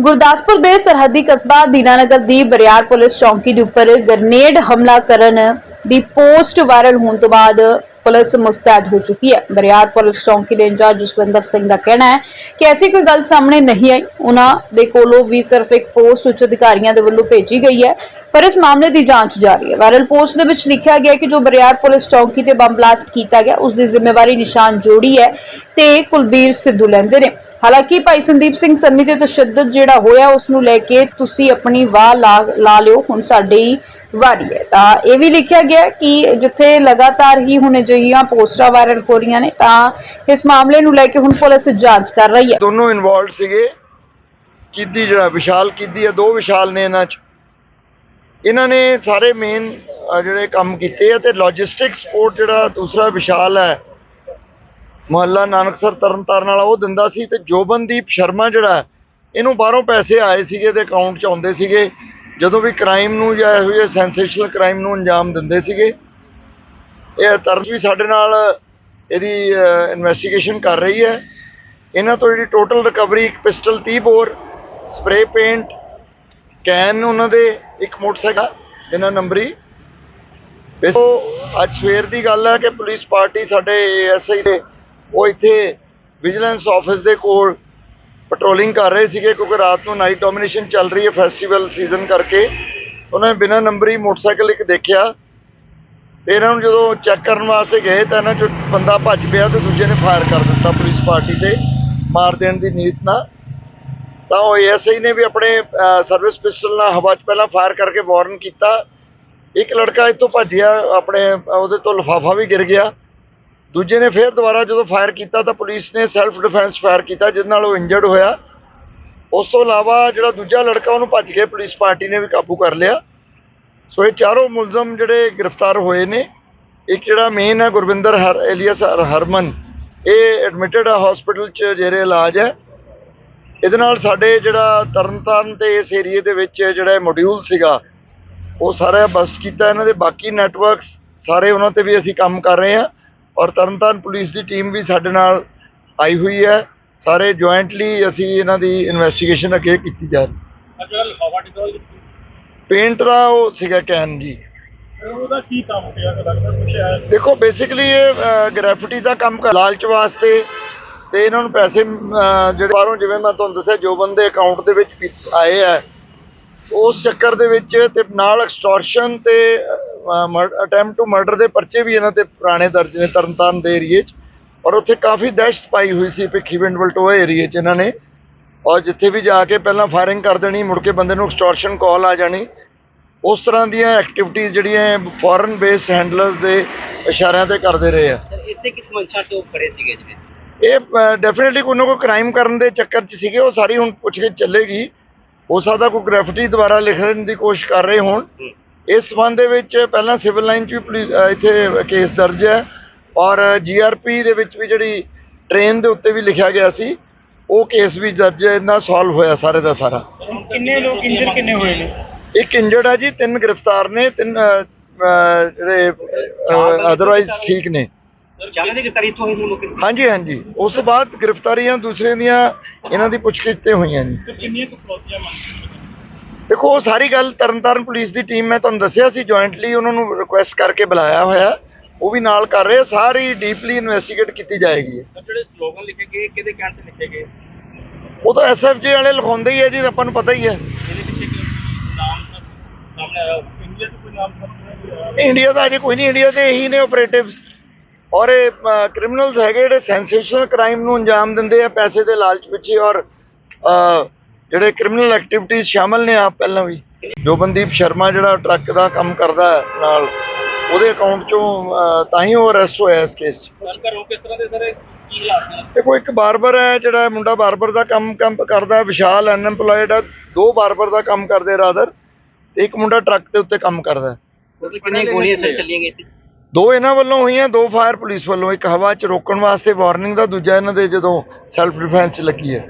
ਗੁਰਦਾਸਪੁਰ ਦੇ ਸਰਹੱਦੀ ਕਸਬਾ ਦੀਨਾਨਗਰ ਦੀ ਬਰਿਆਰ ਪੁਲਿਸ ਚੌਂਕੀ ਦੇ ਉੱਪਰ ਗ੍ਰਨੇਡ ਹਮਲਾ ਕਰਨ ਦੀ ਪੋਸਟ ਵਾਇਰਲ ਹੋਣ ਤੋਂ ਬਾਅਦ ਪੁਲਿਸ ਮੁਸਤੈਦ ਹੋ ਚੁੱਕੀ ਹੈ। ਬਰਿਆਰ ਪੁਲਿਸ ਚੌਂਕੀ ਦੇ ਇੰਚਾਰਜ ਜਸਵਿੰਦਰ ਸਿੰਘ ਦਾ ਕਹਿਣਾ ਹੈ ਕਿ ਐਸੀ ਕੋਈ ਗੱਲ ਸਾਹਮਣੇ ਨਹੀਂ ਆਈ। ਉਹਨਾਂ ਦੇ ਕੋਲੋਂ ਵੀ ਸਿਰਫ ਇੱਕ ਪੋਸਟ ਉੱਚ ਅਧਿਕਾਰੀਆਂ ਦੇ ਵੱਲੋਂ ਭੇਜੀ ਗਈ ਹੈ, ਪਰ ਇਸ ਮਾਮਲੇ ਦੀ ਜਾਂਚ ਜਾਰੀ ਹੈ। ਵਾਇਰਲ ਪੋਸਟ ਦੇ ਵਿੱਚ ਲਿਖਿਆ ਗਿਆ ਕਿ ਜੋ ਬਰਿਆਰ ਪੁਲਿਸ ਚੌਂਕੀ ਤੇ ਬੰਬ ਬਲਾਸਟ ਕੀਤਾ ਗਿਆ, ਉਸ ਦੀ ਜ਼ਿੰਮੇਵਾਰੀ ਨਿਸ਼ਾਨ ਜੋੜੀ ਹੈ ਤੇ ਕੁਲਬੀਰ ਸਿੱਧੂ ਲੈਂਦੇ ਨੇ। ਹਾਲਾਂਕਿ ਭਾਈ ਸੰਦੀਪ ਸਿੰਘ ਸੰਨੀ ਤੇ ਤਸ਼ੱਦਦ ਜਿਹੜਾ ਹੋਇਆ ਉਸ ਨੂੰ ਲੈ ਕੇ ਤੁਸੀਂ ਆਪਣੀ ਵਾਹ ਲਾ ਲਿਓ, ਹੁਣ ਸਾਡੀ ਵਾਰੀ ਹੈ। ਤਾਂ ਇਹ ਵੀ ਲਿਖਿਆ ਗਿਆ ਕਿ ਜਿੱਥੇ ਲਗਾਤਾਰ ਹੀ ਹੁਣ ਅਜਿਹੀਆਂ ਪੋਸਟਰਾਂ ਵਾਇਰਲ ਹੋ ਰਹੀਆਂ ਨੇ, ਤਾਂ ਇਸ ਮਾਮਲੇ ਨੂੰ ਲੈ ਕੇ ਹੁਣ ਪੁਲਿਸ ਜਾਂਚ ਕਰ ਰਹੀ ਹੈ। ਦੋਨੋਂ ਇਨਵੋਲਡ ਸੀਗੇ। ਕਿੱਦੀ ਜਿਹੜਾ ਵਿਸ਼ਾਲ ਕਿੱਦੀ ਆ ਦੋ ਵਿਸ਼ਾਲ ਨੇ ਇਹਨਾਂ ਚ। ਇਹਨਾਂ ਨੇ ਸਾਰੇ ਮੇਨ ਜਿਹੜੇ ਕੰਮ ਕੀਤੇ ਆ ਤੇ ਲੌਜਿਸਟਿਕ ਸਪੋਰਟ ਜਿਹੜਾ ਦੂਸਰਾ ਵਿਸ਼ਾਲ ਹੈ ਮੁਹੱਲਾ ਨਾਨਕਸਰ ਤਰਨਤਾਰਨ ਵਾਲਾ ਉਹ ਦਿੰਦਾ ਸੀ ਤੇ ਜੋਬਨਦੀਪ ਸ਼ਰਮਾ ਜਿਹੜਾ ਇਹਨੂੰ ਬਾਹਰੋਂ ਪੈਸੇ ਆਏ ਸੀਗੇ ਤੇ ਅਕਾਊਂਟ 'ਚ ਆਉਂਦੇ ਸੀਗੇ। ਜਦੋਂ ਵੀ ਕ੍ਰਾਈਮ ਨੂੰ ਜਾਂ ਇਹੋ ਜਿਹੇ ਸੈਂਸੇਸ਼ਨਲ ਕ੍ਰਾਈਮ ਨੂੰ ਅੰਜਾਮ ਦਿੰਦੇ ਸੀਗੇ, ਇਹ ਤਰਸ ਵੀ ਸਾਡੇ ਨਾਲ ਇਹਦੀ ਇਨਵੈਸਟੀਗੇਸ਼ਨ ਕਰ ਰਹੀ ਹੈ। ਇਹਨਾਂ ਤੋਂ ਜਿਹੜੀ ਟੋਟਲ ਰਿਕਵਰੀ ਇੱਕ pistol 30 bore spray paint can ਉਹਨਾਂ ਦੇ ਇੱਕ ਮੋਟਰਸਾਈਕਲ, ਇਹਨਾਂ ਨੰਬਰੀ ਵੈਸੇ ਅੱਜ ਸਵੇਰ ਦੀ ਗੱਲ ਹੈ ਕਿ ਪੁਲਿਸ ਪਾਰਟੀ ਸਾਡੇ ਐਸਆਈ ਦੇ ਉਹ ਇੱਥੇ ਵਿਜੀਲੈਂਸ ਆਫਿਸ ਦੇ ਕੋਲ ਪੈਟਰੋਲਿੰਗ ਕਰ ਰਹੇ ਸੀਗੇ ਕਿਉਂਕਿ ਰਾਤ ਨੂੰ ਨਾਈਟ ਡੋਮੀਨੇਸ਼ਨ ਚੱਲ ਰਹੀ ਹੈ ਫੈਸਟੀਵਲ ਸੀਜ਼ਨ ਕਰਕੇ। ਉਹਨਾਂ ਨੇ ਬਿਨਾਂ ਨੰਬਰੀ ਮੋਟਰਸਾਈਕਲ ਇੱਕ ਦੇਖਿਆ। ਤੇ ਇਹਨਾਂ ਨੂੰ ਜਦੋਂ ਚੈੱਕ ਕਰਨ ਵਾਸਤੇ ਗਏ ਤਾਂ ਇਹਨਾਂ ਚੋਂ ਬੰਦਾ ਭੱਜ ਪਿਆ ਤੇ ਦੂਜੇ ਨੇ ਫਾਇਰ ਕਰ ਦਿੱਤਾ ਪੁਲਿਸ ਪਾਰਟੀ ਤੇ ਮਾਰ ਦੇਣ ਦੀ ਨੀਤ ਨਾਲ। ਤਾਂ ਉਹ ਐਸਆਈ ਨੇ ਵੀ ਆਪਣੇ ਸਰਵਿਸ ਪਿਸਟਲ ਨਾਲ ਹਵਾ 'ਚ ਪਹਿਲਾਂ ਫਾਇਰ ਕਰਕੇ ਵਾਰਨ ਕੀਤਾ। ਇੱਕ ਲੜਕਾ ਇੱਥੋਂ ਭੱਜਿਆ ਆਪਣੇ ਉਹਦੇ ਤੋਂ ਲਿਫਾਫਾ ਵੀ ਗਿਰ ਗਿਆ। ਦੂਜੇ ਨੇ ਫਿਰ ਦੁਬਾਰਾ ਜਦੋਂ ਫਾਇਰ ਕੀਤਾ ਤਾਂ ਪੁਲਿਸ ਨੇ ਸੈਲਫ ਡਿਫੈਂਸ ਫਾਇਰ ਕੀਤਾ ਜਿਸ ਨਾਲ ਉਹ ਇੰਜਰਡ ਹੋਇਆ। ਉਸ ਤੋਂ ਇਲਾਵਾ ਜਿਹੜਾ ਦੂਜਾ ਲੜਕਾ, ਉਹਨੂੰ ਭੱਜ ਕੇ ਪੁਲਿਸ ਪਾਰਟੀ ਨੇ ਵੀ ਕਾਬੂ ਕਰ ਲਿਆ। ਸੋ ਇਹ ਚਾਰੋਂ ਮੁਲਜ਼ਮ ਜਿਹੜੇ ਗ੍ਰਿਫਤਾਰ ਹੋਏ ਨੇ। ਇੱਕ ਜਿਹੜਾ ਮੇਨ ਹੈ, ਗੁਰਵਿੰਦਰ ਹਰ ਐਲੀਅਸ ਹਰ- ਹਰਮਨ। ਇਹ ਐਡਮਿਟਡ ਹੈ ਹਸਪੀਟਲ 'ਚ, ਜਿਹੜੇ ਇਲਾਜ ਹੈ। ਇਹਦੇ ਨਾਲ ਸਾਡੇ ਜਿਹੜਾ ਤਰਨਤਾਰਨ ਤੇ ਇਸ ਏਰੀਏ ਦੇ ਵਿੱਚ ਜਿਹੜਾ ਮੋਡਿਊਲ ਸੀਗਾ, ਉਹ ਸਾਰਾ ਬਸਟ ਕੀਤਾ ਇਹਨਾਂ ਦੇ। ਬਾਕੀ ਨੈਟਵਰਕਸ ਸਾਰੇ ਉਹਨਾਂ ਤੇ ਵੀ ਅਸੀਂ ਕੰਮ ਕਰ ਰਹੇ ਹਾਂ। ਔਰ ਤਰਨਤਾਰਨ ਪੁਲਿਸ ਦੀ ਟੀਮ ਵੀ ਸਾਡੇ ਨਾਲ ਆਈ ਹੋਈ ਹੈ। ਸਾਰੇ ਜੁਆਇੰਟਲੀ ਅਸੀਂ ਇਹਨਾਂ ਦੀ ਇਨਵੈਸਟੀਗੇਸ਼ਨ ਅੱਗੇ ਕੀਤੀ ਜਾ ਰਹੀ ਪੇਂਟ ਦਾ ਉਹ ਸੀਗਾ ਕੈਨ ਜੀ। ਉਹਦਾ ਕੀ ਕੰਮ ਲੱਗਦਾ ਦੇਖੋ ਬੇਸਿਕਲੀ ਇਹ ਗ੍ਰੈਫਿਟੀ ਦਾ ਕੰਮ ਕਰ ਲਾਲਚ ਵਾਸਤੇ ਤੇ ਇਹਨਾਂ ਨੂੰ ਪੈਸੇ ਜਿਹੜੇ ਬਾਹਰੋਂ ਜਿਵੇਂ ਮੈਂ ਤੁਹਾਨੂੰ ਦੱਸਿਆ ਜੋ ਬੰਦੇ ਅਕਾਊਂਟ ਦੇ ਵਿੱਚ ਆਏ ਆ ਉਸ ਚੱਕਰ ਦੇ ਵਿੱਚ ਤੇ ਨਾਲ ਐਕਸਟੋਰਸ਼ਨ ਤੇ ਅਟੈਂਪਟ ਟੂ ਮਰਡਰ ਦੇ ਪਰਚੇ ਵੀ ਇਹਨਾਂ ਤੇ ਪੁਰਾਣੇ ਦਰਜ ਨੇ ਤਰਨਤਾਰਨ ਦੇ ਏਰੀਏ 'ਚ। ਔਰ ਉੱਥੇ ਕਾਫੀ ਦਹਿਸ਼ਤ ਪਾਈ ਹੋਈ ਸੀ ਭਿੱਖੀਵਿੰਡ ਵਲਟੋਆ ਏਰੀਏ 'ਚ ਇਹਨਾਂ ਨੇ। ਔਰ ਜਿੱਥੇ ਵੀ ਜਾ ਕੇ ਪਹਿਲਾਂ ਫਾਇਰਿੰਗ ਕਰ ਦੇਣੀ ਮੁੜ ਕੇ ਬੰਦੇ ਨੂੰ ਐਕਸਟੋਰਸ਼ਨ ਕਾਲ ਆ ਜਾਣੀ। ਉਸ ਤਰ੍ਹਾਂ ਦੀਆਂ ਐਕਟੀਵਿਟੀਜ਼ ਜਿਹੜੀਆਂ ਫੋਰਨ ਬੇਸਡ ਹੈਂਡਲਰਸ ਦੇ ਇਸ਼ਾਰਿਆਂ ਤੇ ਕਰਦੇ ਰਹੇ ਆ। ਇੱਥੇ ਕਿਸ ਮਨਸ਼ਾ ਤੋਂ ਖੜੇ ਸੀਗੇ ਜੀ ਇਹ ਡੈਫੀਨਿਟਲੀ ਕੋਈ ਨਾ ਕੋਈ ਕ੍ਰਾਈਮ ਕਰਨ ਦੇ ਚੱਕਰ 'ਚ ਸੀਗੇ ਉਹ ਸਾਰੀ ਹੁਣ ਪੁੱਛ ਕੇ ਚੱਲੇਗੀ। ਹੋ ਸਕਦਾ ਕੋਈ ਗ੍ਰੈਫਿਟੀ ਦੁਬਾਰਾ ਲਿਖਣ ਦੀ ਕੋਸ਼ਿਸ਼ ਕਰ ਰਹੇ ਹੋਣ। ਇਸ ਸੰਬੰਧ ਦੇ ਵਿੱਚ ਪਹਿਲਾਂ ਸਿਵਲ ਲਾਈਨ 'ਚ ਵੀ ਇੱਥੇ ਕੇਸ ਦਰਜ ਹੈ ਔਰ ਜੀਆਰਪੀ ਦੇ ਵਿੱਚ ਵੀ ਜਿਹੜੀ ਟ੍ਰੇਨ ਦੇ ਉੱਤੇ ਵੀ ਲਿਖਿਆ ਗਿਆ ਸੀ ਉਹ ਕੇਸ ਵੀ ਦਰਜ ਹੈ ਇਹਨਾਂ ਸੋਲਵ ਹੋਇਆ ਸਾਰੇ ਦਾ ਸਾਰਾ। ਕਿੰਨੇ ਲੋਕ ਇੰਜਰ ਕਿੰਨੇ ਹੋਏ ਨੇ? ਇੱਕ ਇੰਜਰਡ ਹੈ ਜੀ ਤਿੰਨ ਗ੍ਰਿਫਤਾਰ ਨੇ ਤਿੰਨ ਜਿਹੜੇ ਅਦਰਵਾਈਜ਼ ਠੀਕ ਨੇ? ਹਾਂਜੀ ਹਾਂਜੀ। ਉਸ ਤੋਂ ਬਾਅਦ ਗ੍ਰਿਫਤਾਰੀਆਂ ਦੂਸਰੇ ਦੀਆਂ ਇਹਨਾਂ ਦੀ ਪੁੱਛਗਿੱਛ ਤੇ ਹੋਈਆਂ ਕਿੰਨੀਆਂ ਕੁ ਮੰਗ ਦੇਖੋ ਉਹ ਸਾਰੀ ਗੱਲ ਤਰਨਤਾਰਨ ਪੁਲਿਸ ਦੀ ਟੀਮ ਮੈਂ ਤੁਹਾਨੂੰ ਦੱਸਿਆ ਸੀ ਜੁਆਇੰਟਲੀ ਉਹਨਾਂ ਨੂੰ ਰਿਕੁਐਸਟ ਕਰਕੇ ਬੁਲਾਇਆ ਹੋਇਆ ਉਹ ਵੀ ਨਾਲ ਕਰ ਰਹੇ ਸਾਰੀ ਡੀਪਲੀ ਇਨਵੈਸਟੀਗੇਟ ਕੀਤੀ ਜਾਏਗੀ। ਜਿਹੜੇ ਸਲੋਗਨ ਲਿਖੇ ਗਏ ਕਿਹਦੇ ਕਹਿਣ ਤੇ ਲਿਖੇ ਗਏ? ਉਹ ਤਾਂ ਐਸਐਫਜੀ ਵਾਲੇ ਲਿਖਾਉਂਦੇ ਹੀ ਹੈ ਜੀ ਆਪਾਂ ਨੂੰ ਪਤਾ ਹੀ ਹੈ ਇੰਡੀਆ ਦਾ ਅਜੇ ਕੋਈ ਨਹੀਂ ਇੰਡੀਆ ਦੇ ਇਹੀ ਨੇ ਆਪਰੇਟਿਵਸ ਔਰ ਇਹ ਕ੍ਰਿਮੀਨਲਸ ਹੈਗੇ ਜਿਹੜੇ ਸੈਂਸੇਸ਼ਨਲ ਕ੍ਰਾਈਮ ਨੂੰ ਅੰਜਾਮ ਦਿੰਦੇ ਆ ਪੈਸੇ ਦੇ ਲਾਲਚ ਪਿੱਛੇ ਔਰ ਜਿਹੜੇ ਕ੍ਰਿਮੀਨਲ ਐਕਟੀਵਿਟੀਜ਼ ਸ਼ਾਮਲ ਨੇ ਆਪ ਪਹਿਲਾਂ ਵੀ। ਜੋਬਨਦੀਪ ਸ਼ਰਮਾ ਜਿਹੜਾ ਟਰੱਕ ਦਾ ਕੰਮ ਕਰਦਾ ਹੈ ਨਾਲ ਉਹਦੇ ਅਕਾਊਂਟ ਚੋਂ ਤਾਂ ਹੀ ਉਹ ਅਰੈਸਟ ਹੋਇਆ ਇਸ ਕੇਸ 'ਚ। ਸਰ ਘਰੋਂ ਕਿਸ ਤਰ੍ਹਾਂ ਦੇ ਸਰ ਕੀ ਹਾਲਾਤ ਨੇ? ਦੇਖੋ ਇੱਕ ਬਾਰਬਰ ਹੈ ਜਿਹੜਾ ਮੁੰਡਾ ਬਾਰਬਰ ਦਾ ਕੰਮ ਕੰਮ ਕਰਦਾ ਵਿਸ਼ਾਲ ਅਨਐਮਪਲੋਇਡ ਹੈ ਦੋ ਬਾਰਬਰ ਦਾ ਕੰਮ ਕਰਦੇ ਰਾਦਰ ਤੇ ਇੱਕ ਮੁੰਡਾ ਟਰੱਕ ਦੇ ਉੱਤੇ ਕੰਮ ਕਰਦਾ ਹੈ। ਟੋਟਲ ਕਿੰਨੀਆਂ ਗੋਲੀਆਂ ਸਰ ਚੱਲੀਆਂ ਗਈਆਂ ਇੱਥੇ? ਦੋ ਇਹਨਾਂ ਵੱਲੋਂ ਹੋਈਆਂ ਦੋ ਫਾਇਰ ਪੁਲਿਸ ਵੱਲੋਂ ਇੱਕ ਹਵਾ 'ਚ ਰੋਕਣ ਵਾਸਤੇ ਵਾਰਨਿੰਗ ਦਾ ਦੂਜਾ ਇਹਨਾਂ ਦੇ ਜਦੋਂ ਸੈਲਫ ਡਿਫੈਂਸ 'ਚ ਲੱਗੀ ਹੈ।